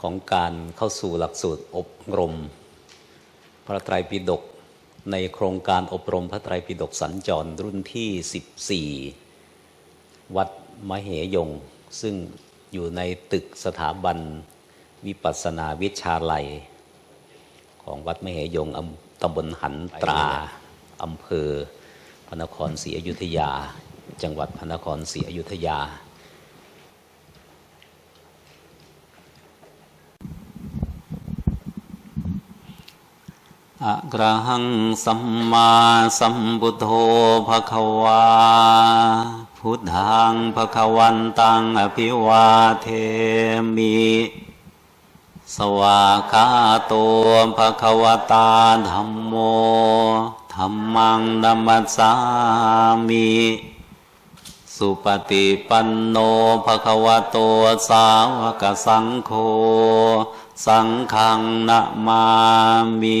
ของการเข้าสู่หลักสูตรอบรม พระไตรปิฎกในโครงการอบรมพระไตรปิฎกสัญจรรุ่นที่ 14 วัดมเหยง ซึ่งอยู่ในตึกสถาบันวิปัสนาวิชาลัย ของวัดมเหยงตำบลหันตราอำเภอพระนครศรีอยุธยา จังหวัดพระนครศรีอยุธยา อะระหังสัมมาสัมพุทโธภะคะวา พุทธังภะคะวันตังอภิวาเทมิ สวากาโตภะคะวตาธัมโมธัมมังนัมมัสสามิ สุปฏิปันโนภะคะวะโตสาวกสังโฆ สังฆังนะมามิ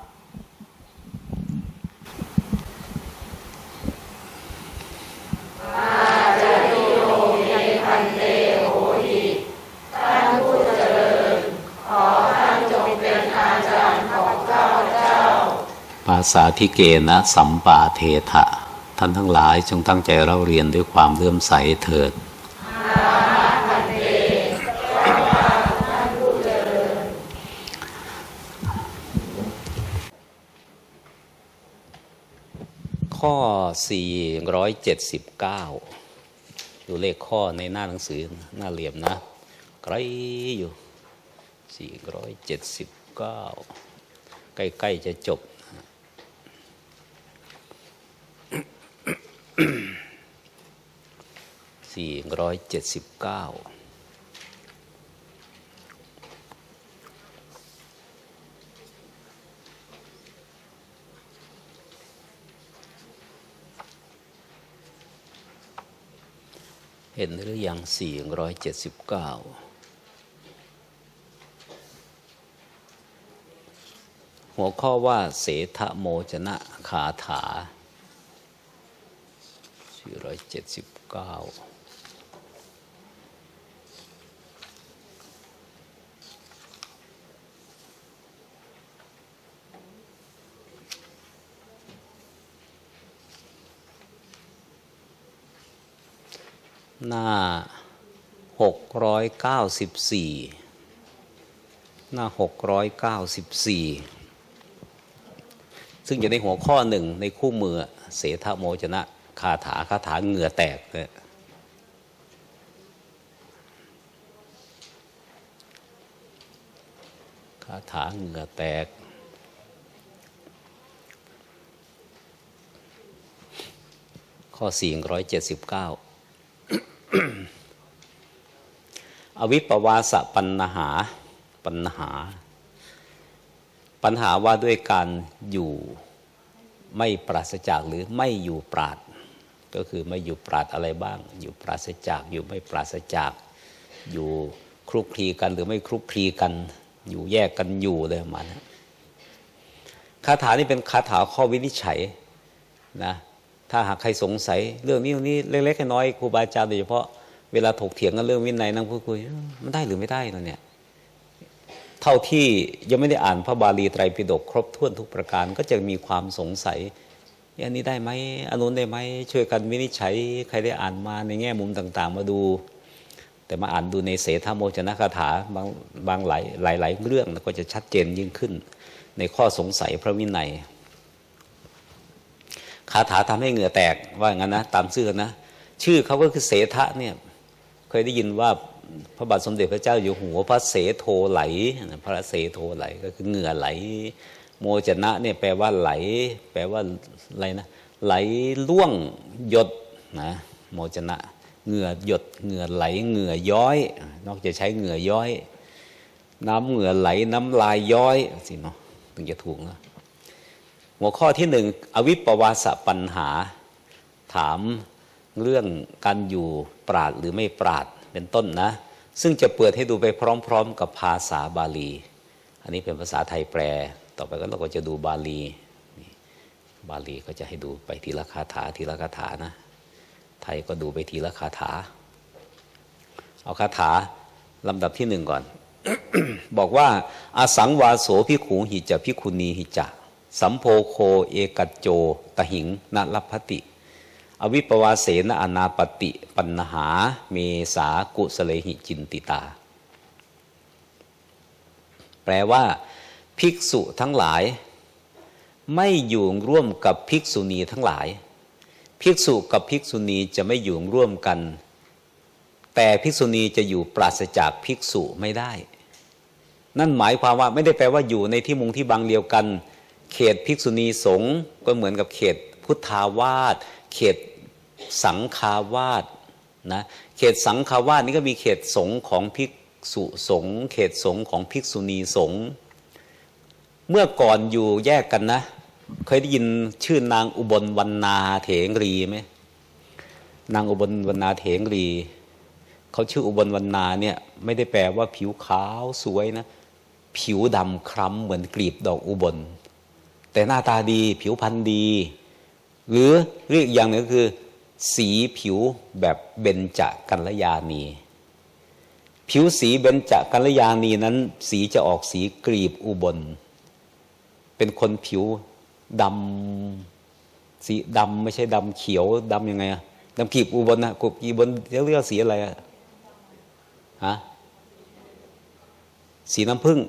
ภาษาทิเกนะสัมปาเทถะท่านทั้งหลายจงตั้งใจเราเรียนด้วยความเลื่อมใสเถิด ข้อ 479 ดูเลขข้อในหน้าหนังสือหน้าเหลี่ยมนะไกลอยู่ 479 ใกล้ ๆ จะจบ สี่ ร้อยเจ็ดสิบเก้าเห็นหรือยังสี่ร้อยเจ็ดสิบเก้าหัวข้อว่าเสทะโมจนะคาถา479 หน้า 694 หน้า 694 ซึ่งอยู่ในหัวข้อหนึ่งในคู่มือเสทโมจนะคาถาคาถาเหงื่อแตกเนี่ยคาถาเหงื่อแตกข้อ 479 อวิปวาสปัญหาปัญหา ปัญหาว่าด้วยการอยู่ไม่ปราศจากหรือไม่อยู่ปราด ก็คือไม่อยู่ปราดอะไรบ้าง อยู่ปราศจากอยู่ไม่ปราศจาก อยู่คลุกคลีกันหรือไม่คลุกคลีกัน อยู่แยกกันอยู่เลยประมาณนะคาถานี่เป็นคาถาข้อวินิจฉัยนะ ถ้าหากใครสงสัย เรื่องนี้เรื่องนี้เล็กๆน้อยๆครูบาอาจารย์โดยเฉพาะเวลาถกเถียงกันเรื่องวินัยนั่งพูดคุยมันได้หรือไม่ได้เนี่ยเท่าที่ยังไม่ได้อ่านพระบาลีไตรปิฎกครบถ้วนทุกประการก็จะมีความสงสัยอันนี้ได้ไหมอันนู้นได้ไหมช่วยกันวินิจฉัยใครได้อ่านมาในแง่มุมต่าง ๆ มาดู แต่มาอ่านดูในเสธโมจนะคาถาบางบางหลายหลายหลายเรื่องก็จะชัดเจนยิ่งขึ้น ในข้อสงสัยพระวินัย คาถาทำให้เหงื่อแตกว่าอย่างนั้นนะตามชื่อนะชื่อเขาก็คือเสทะเนี่ยเคยได้ยินว่าพระบาทสมเด็จพระเจ้าอยู่หัวพระเสโทไหล พระเสโทไหลก็คือเหงื่อไหล โมจนะเนี่ยแปลว่าไหล แปลว่าอะไรนะไหลล่วงหยดนะโมจนะเหงื่อหยดเหงื่อไหลเหงื่อย้อย นอกจากใช้เหงื่อย้อย น้ำเหงื่อไหลน้ำลายย้อยสิเนาะถึงจะถูกนะ หัวข้อที่หนึ่งอวิปวาสปัญหา ถามเรื่องการอยู่ปราดหรือไม่ปราดเป็นต้นนะ ซึ่งจะเปิดให้ดูไปพร้อม ๆ กับภาษาบาลี อันนี้เป็นภาษาไทยแปล ต่อไปก็เราก็จะดูบาลีบาลีก็จะให้ดูไปทีละคาถาทีละคาถานะ ไทยก็ดูไปทีละคาถา เอาคาถาลำดับที่หนึ่งก่อน บอกว่าอาสังวาโสพิขูหิจะพิคุณีหิจะ สัมโพโคเอกัจโจ ตหิงนลัพพติ อวิปวาเสนอนาปติปัญหาเมสากุสเลหิจินติตา แปลว่า ภิกษุทั้งหลาย ไม่อยู่ร่วมกับภิกษุณีทั้งหลาย ภิกษุกับภิกษุณีจะไม่อยู่ร่วมกัน แต่ภิกษุณีจะอยู่ปราศจากภิกษุไม่ได้ นั่นหมายความว่าไม่ได้แปลว่าอยู่ในที่มุงที่บางเดียวกัน เขตภิกษุณีสงฆ์ก็เหมือนกับเขตพุทธาวาสเขตสังฆาวาสนะเขตสังฆาวาสนี่ก็มีเขตสงฆ์ของภิกษุสงฆ์เขตสงฆ์ของภิกษุณีสงฆ์เมื่อก่อนอยู่แยกกันนะ เคยได้ยินชื่อนางอุบลวรรณาเถงรีไหมนางอุบลวรรณาเถงรีเขาชื่ออุบลวรรณาเนี่ยไม่ได้แปลว่าผิวขาวสวยนะ ผิวดำคล้ำเหมือนกลีบดอกอุบล แต่หน้าตาดีผิวพรรณดี หรือเรียกอย่างหนึ่งก็คือ สีผิวแบบเบญจกัลยาณี ผิวสีเบญจกัลยาณีนั้น สีจะออกสีกลีบอุบล เป็นคนผิวดำสีดำไม่ใช่ดำเขียวดำยังไงอะดำกลีบอุบลนะกลีบอุบลเรียกสีอะไรอะฮะสีน้ำผึ้ง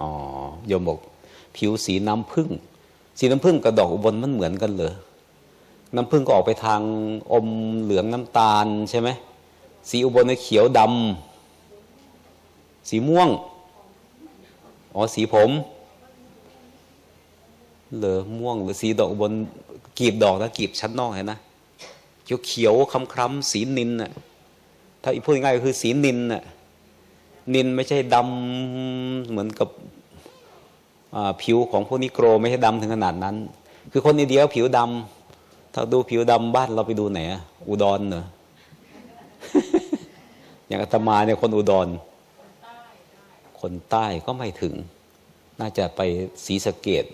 อ๋อโยมบอก ผิวสีน้ำผึ้งสีน้ำผึ้งกับดอกอุบลมันเหมือนกันเหรอน้ำผึ้งก็ออกไปทางอมเหลืองน้ำตาลใช่ไหมสีอุบลเนี่ยเขียวดำสีม่วงอ๋อสีผมเหลือม่วงหรือสีดอกอุบลกีบดอกนะกีบชั้นนอกเห็นนะเขียวเขียวคล้ำๆสีนินน่ะถ้าพูดง่ายๆก็คือสีนินน่ะนินไม่ใช่ดำเหมือนกับ ผิวของพวกนิโกรไม่ใช่ดำถึงขนาดนั้น คือคนอินเดียผิวดำถ้าดูผิวดำบ้านเราไปดูไหนอุดรเหรออย่างอาตมาเนี่ยคนอุดร คนใต้ก็ไม่ถึง น่าจะไปศรีสะเกด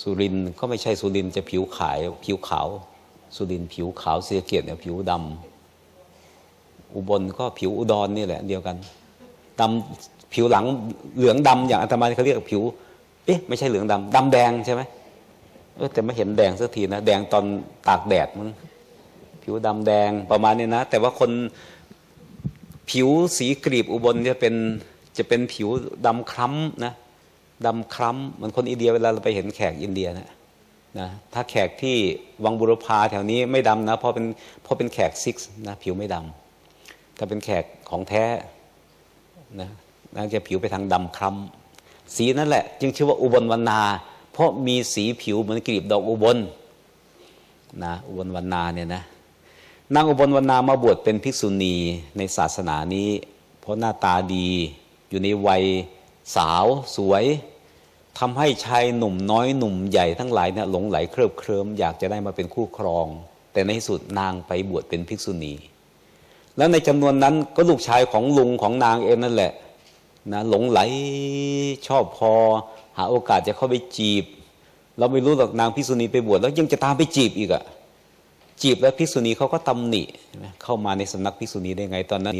สุรินก็ไม่ใช่สุรินจะผิวขายผิวขาว สุรินผิวขาวศรีสะเกดเนี่ยผิวดำอุบลก็ผิวอุดรนี่แหละ เดียวกันดำ ผิวหลังเหลืองดำอย่างอาตมาเขาเรียกผิว เอ๊ะไม่ใช่เหลืองดำดำแดงใช่ไหมเออแต่ไม่เห็นแดงสักทีนะแดงตอนตากแดดมันผิวดำแดงประมาณนี้นะ แต่ว่าคนผิวสีกรีบอุบลจะเป็นจะเป็นผิวดำคล้ำนะดำคล้ำเหมือนคนอินเดียเวลาเราไปเห็นแขกอินเดียนะนะถ้าแขกที่วังบุรพาแถวนี้ไม่ดำนะเพราะเป็นเพราะเป็นแขกซิกนะผิวไม่ดำถ้าเป็นแขกของแท้นะ น่าจะผิวไปทางดำคล้ำสีนั่นแหละ จึงชื่อว่าอุบลวรรณา เพราะมีสีผิวเหมือนกลีบดอกอุบลนะอุบลวรรณาเนี่ยนะนางอุบลวรรณามาบวชเป็นภิกษุณีในศาสนานี้ เพราะหน้าตาดีอยู่ในวัยสาวสวยทำให้ชายหนุ่มน้อยหนุ่มใหญ่ทั้งหลายเนี่ยหลงไหลเคลิบเคลิ้มอยากจะได้มาเป็นคู่ครอง แต่ในที่สุดนางไปบวชเป็นภิกษุณี แล้วในจำนวนนั้นก็ลูกชายของลุงของนางเองนั่นแหละ นะหลงไหลชอบพอ หาโอกาสจะเข้าไปจีบ เราไม่รู้หรอกนางพิษุณีไปบวชแล้วยังจะตามไปจีบอีกอะจีบแล้วพิษุณีเขาก็ตำหนิเข้ามาในสำนักพิษุณีได้ไงตอนนั้น